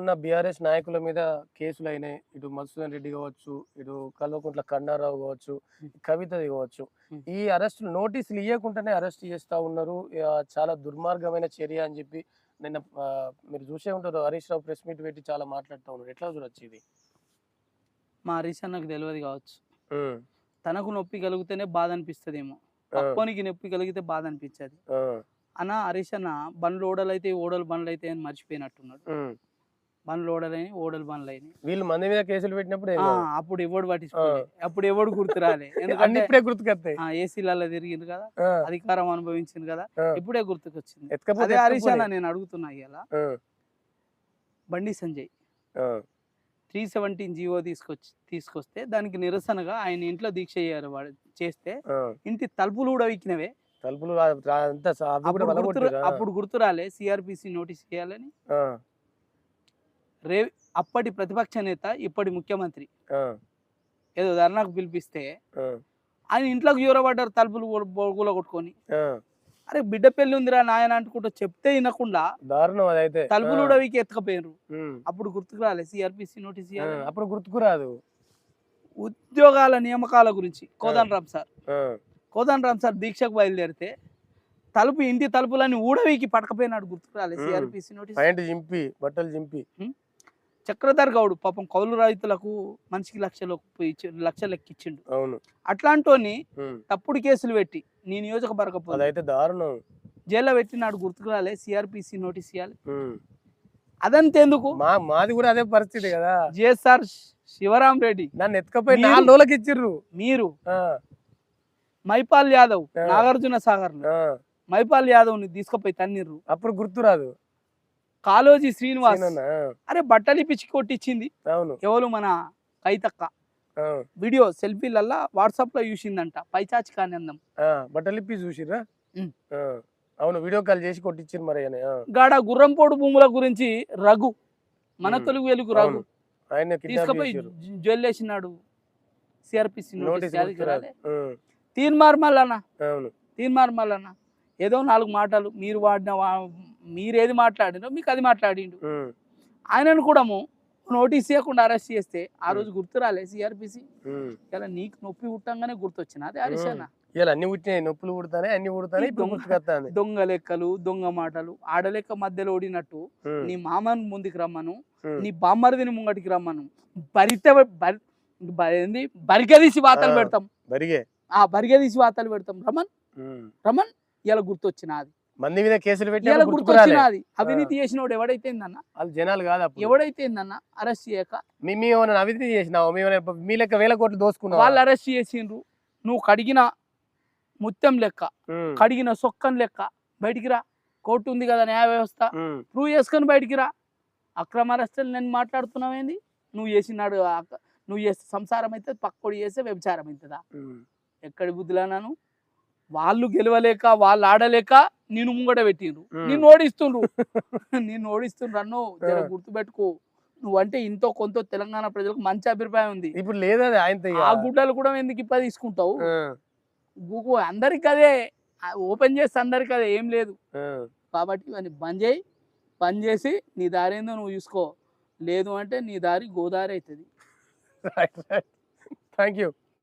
మొన్న బీఆర్ఎస్ నాయకుల మీద కేసులు అయినాయి ఇటు మధుసూదన్ రెడ్డి కావచ్చు ఇటు కల్వకుంట్ల కన్నారావు కావచ్చు కవితది కావచ్చు. ఈ అరెస్ట్ నోటీసులు ఇవ్వకుండానే అరెస్ట్ చేస్తా ఉన్నారు. చాలా దుర్మార్గమైన చర్య అని చెప్పి నిన్న మీరు చూసే ఉంటారు. హరీష్ రావు ప్రెస్ మీట్ పెట్టి చాలా మాట్లాడుతూ ఉన్నారు. ఎట్లా చూడొచ్చు ఇది? మా హరీష్ అన్నకు తెలియదు కావచ్చు. తనకు నొప్పి కలిగితేనే బాధ అనిపిస్తుందేమో. పక్కోనికి నొప్పి కలిగితే బాధ అనిపించదు. అన్న హరీష్ అన్న బండ్లు ఓడలు అయితే ఓడలు బండ్లు అయితే అని మర్చిపోయినట్టున్నాడు. బండ్లు ఓడలైన ఓడలు బండ్లు అయినాయి. వీళ్ళు మంది మీద కేసులు పెట్టినప్పుడు. అప్పుడు ఎవడు పట్టించుకోలే. అప్పుడు ఎవడు గుర్తురాలే ఎందుకంటే ఇప్పుడే గుర్తుకొస్తాయి. ఏసీలలో తిరిగింది కదా అధికారం అనుభవించింది కదా. ఇప్పుడే గుర్తుకొచ్చింది. అదే హరీష్. నేను అడుగుతున్నా ఇలా Bandi Sanjay. Three seventeen GO తీసుకొచ్చి తీసుకొస్తే దానికి నిరసనగా ఆయన ఇంట్లో దీక్ష వాడు చేస్తే. ఇంటి తలుపులు కూడా విక్కినవే. తలుపులు అప్పుడు గుర్తురాలే సిఆర్పిసి నోటీస్ చేయాలని రే అప్పటి ప్రతిపక్ష నేత ఇప్పటి ముఖ్యమంత్రి. ఏదో ధర్నాకు పిలిపిస్తే ఆయన ఇంట్లోకి యూరబడ్డారు తలుపులు కూల కొట్టుకొని. అరే బిడ్డ పెళ్ళి ఉందిరా నాయన అనుకుంటూ చెప్తే వినకుండా దారుణం అదైతే. తలుపులు కూడా వీకి ఎత్తుకపోయారు అప్పుడు గుర్తుకు రాలే సిఆర్పిసి నోటీస్ అప్పుడు గుర్తుకురాదు ఉద్యోగాల నియామకాల గురించి Kodandaram sir. Kodandaram sir దీక్షకు బయలుదేరితే తలుపు ఇంటి తలుపులన్నీ ఊడవీకి పడకపోయినాడు గుర్తుకు రాలే. CrPC notice. చింపి బట్టలు చింపి చక్రధర్ గౌడ్ పాపం కౌలు రైతులకు మనిషికి లక్షలు లక్షలు ఎక్కిచ్చిండు అవును. అట్లాంటోని తప్పుడు కేసులు పెట్టి నీ నియోజకవర్గ అదైతే దారుణం. జైల్లో పెట్టినాడు గుర్తుకు రాలే సిఆర్పిసి నోటీస్ ఇవ్వాలి. అదంతెందుకు? మాది కూడా అదే పరిస్థితి కదా. జిఎస్ఆర్ శివరాం రెడ్డి నన్ను ఎత్తుకపోయి నాలుగు రోజులకి ఇచ్చిర్రు. మీరు మైపాల్ యాదవ్. నాగార్జున సాగర్ మైపాల్ యాదవ్ని తీసుకుపోయి తన్నిర్రు. అప్పుడు గుర్తురాదు. కాలోజీ శ్రీనివాస్. అరే బట్టలు పిచ్చి కొట్టించింది. ఎవరు మన కైతక్క? వీడియో సెల్ఫీలల్లా వాట్సాప్లో చూసిందంట పైచాచి కానందం. ఆ, బట్టలు ఇప్పి చూసిర్రా? ఉమ్. ఆ, అవును వీడియో కాల్ చేసి కొట్టించిర్రు మరి గాడ గుర్రంపోడు భూముల గురించి రఘు మన. తెలుగు వెలుగు రఘు. ఆయన తీసుకుపోయి రాలే. ఉమ్, తీన్మార్ మల్లన్న. తీన్మార్ మల్లన్న. ఏదో నాలుగు మాటలు మీరు వాడిన మీరేది మాట్లాడినో మీకు అది మాట్లాడిండు ఆయనను కూడా నోటీస్ ఇవ్వకుండా అరెస్ట్ చేస్తే ఆ. రోజు గుర్తు రాలే సిఆర్పిసి. ఇలా నీకు నొప్పి పుట్టంగానే గుర్తొచ్చిన అదే హరీష్ అన్న ఇలా అన్ని పుట్టినాయి నొప్పులు పుడతానే అన్ని పుడతానే దొంగ- లెక్కలు దొంగ మాటలు ఆడలెక్క మధ్యలో ఓడినట్టు నీ మామను ముందుకు రమ్మను. నీ బామ్మరిదిని ముంగటికి రమ్మను. బరిత బరి- బరిగదీసి వాతలు. పెడతాం. బరిగే. ఆ బరిగదీసి వాతలు పెడతాం. రమన్. రమన్ ఇలా గుర్తొచ్చిన అది. మంది మీద కేసులు పెట్టి ఇలా గుర్తుకురాలే గుర్తొచ్చిన అది. అవినీతి చేసినోడు ఎవడైతే వాళ్ళు జనాలు కాదు అప్పుడు. ఎవడైతే అరెస్ట్ చేయక. మీ మీ ఏమైనా అవినీతి చేసినావు? మీ ఏమైనా మీ లెక్క వేల కోట్లు దోసుకున్నావు? వాళ్ళు అరెస్ట్ చేసిండ్రు. నువ్వు కడిగిన ముత్యం లెక్క. కడిగిన సొక్కం లెక్క. బయటికి రా. కోర్టు ఉంది కదా న్యాయ వ్యవస్థ. ప్రూవ్ చేసుకొని బయటికి రా. అక్రమ అరెస్టులు నేను మాట్లాడుతున్నావేంది నువ్వు చేసినాడు నువ్వు చేస్తే సంసారం అయితే పక్కోడు చేస్తే వ్యభిచారం అవుతుందా ఎక్కడి బుద్ధులన్నాను వాళ్ళు గెలవలేక వాళ్ళు ఆడలేక నేను ముంగట పెట్టిండ్రు. నిన్ను ఓడిస్తుండ్రు. నిన్ను ఓడిస్తుండ్రు అన్నో. గుర్తుపెట్టుకో. నువ్వంటే ఇంతో కొంత తెలంగాణ ప్రజలకు మంచి అభిప్రాయం ఉంది. ఇప్పుడు లేదు ఇక. ఆ గుడ్డలు కూడా ఎందుకు ఇప్ప తీసుకుంటావు? గూగు అందరికి అదే. ఓపెన్ చేస్తే అందరికి అదే ఏం లేదు. కాబట్టి ఇవన్నీ బంద్ చేయి. బంద్ చేసి నీ దారి ఏందో నువ్వు చూసుకో. లేదు అంటే నీ దారి గోదారి అవుతుంది. Thank you